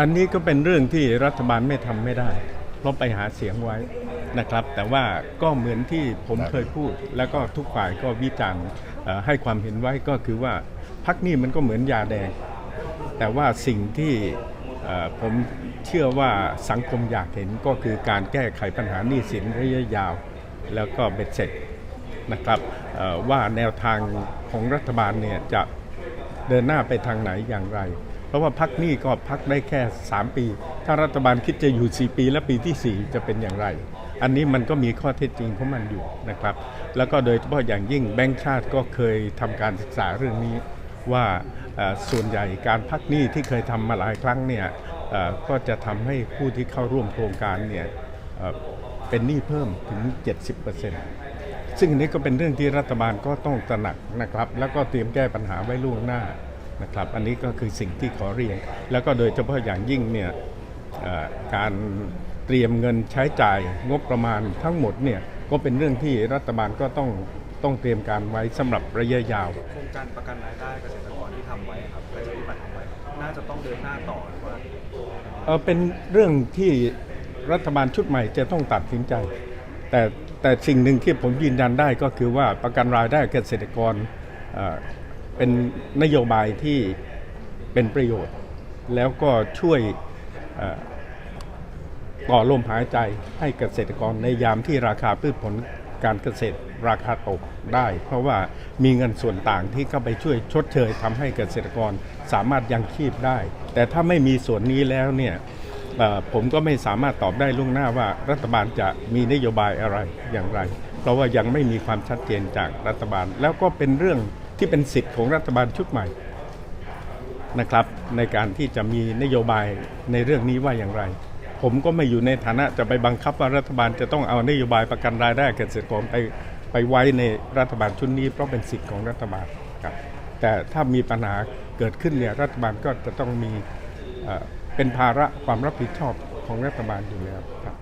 อันนี้ก็เป็นเรื่องที่รัฐบาลไม่ทำไม่ได้ เพราะไปหาเสียงไว้นะครับ แต่ว่าก็เหมือนที่ผมเคยพูด แล้วก็ทุกฝ่ายก็วิจารณ์ให้ความเห็นไว้ก็คือว่าพักนี้มันก็เหมือนยาแดง แต่ว่าสิ่งที่ผมเชื่อว่าสังคมอยากเห็นก็คือการแก้ไขปัญหาหนี้สินระยะยาว แล้วก็เบ็ดเสร็จนะครับว่าแนวทางของรัฐบาลเนี่ยจะเดินหน้าไปทางไหนอย่างไร เพราะว่าพักหนี้ก็พักได้แค่ 3 ปี ถ้ารัฐบาลคิดจะอยู่ 4 ปีและปีที่ 4 จะเป็นอย่างไร อันนี้มันก็มีข้อเท็จจริงของมันอยู่นะครับ แล้วก็โดยเฉพาะอย่างยิ่งแบงก์ชาติก็เคยทำการศึกษาเรื่องนี้ว่าส่วนใหญ่การพักหนี้ที่เคยทำมาหลายครั้งเนี่ยก็จะทำให้ผู้ที่เข้าร่วมโครงการเนี่ยเอ่อเป็นหนี้เพิ่มถึง 70%ซึ่งอันนี้ก็เป็นเรื่องที่รัฐบาลก็ต้องตระหนักนะครับ แล้วก็เตรียมแก้ปัญหาไว้ล่วงหน้า นะครับ อันนี้ก็คือสิ่งที่ขอเรียน แล้วก็โดยเฉพาะอย่างยิ่งเนี่ยเอ่อการเตรียมเงินใช้จ่ายงบประมาณทั้งหมดเนี่ยก็เป็นเรื่องที่รัฐบาลก็ต้องต้องเตรียมการไว้สำหรับระยะยาวโครงการประกันรายได้เกษตรกรที่ทำไว้ครับประชาธิปัตย์ทำไว้น่าจะต้องเดินหน้าต่อหรือว่าเอ่อเป็นเรื่องที่รัฐบาลชุดใหม่จะต้องตัดสินใจ แต่แต่สิ่งหนึ่งที่ผมยืนยันได้ก็คือว่าประกันรายได้เกษตรกร เป็นนโยบายที่เป็นประโยชน์ แล้วก็ช่วยต่อต่อลมหายใจให้เกษตรกรในยามที่ราคาพืชผลการเกษตรราคาตกได้ เพราะว่ามีเงินส่วนต่างที่เข้าไปช่วยชดเชยทำให้เกษตรกรสามารถยังชีพได้ แต่ถ้าไม่มีส่วนนี้แล้วเนี่ยผมก็ไม่สามารถตอบได้ล่วงหน้าว่ารัฐบาลจะมีนโยบายอะไรอย่างไร เพราะว่ายังไม่มีความชัดเจนจากรัฐบาลแล้วก็เป็นเรื่อง ที่เป็นสิทธิ์ของรัฐบาลชุดใหม่นะครับ ในการที่จะมีนโยบายในเรื่องนี้ว่าอย่างไร ผมก็ไม่อยู่ในฐานะจะไปบังคับว่ารัฐบาลจะต้องเอานโยบายประกันรายได้เกษตรกรไปไปไว้ในรัฐบาลชุดนี้เพราะเป็นสิทธิ์ของรัฐบาลครับแต่ถ้ามีปัญหาเกิดขึ้นเนี่ยรัฐบาลก็จะต้องมีเป็นภาระความรับผิดชอบของรัฐบาลอยู่แล้วครับ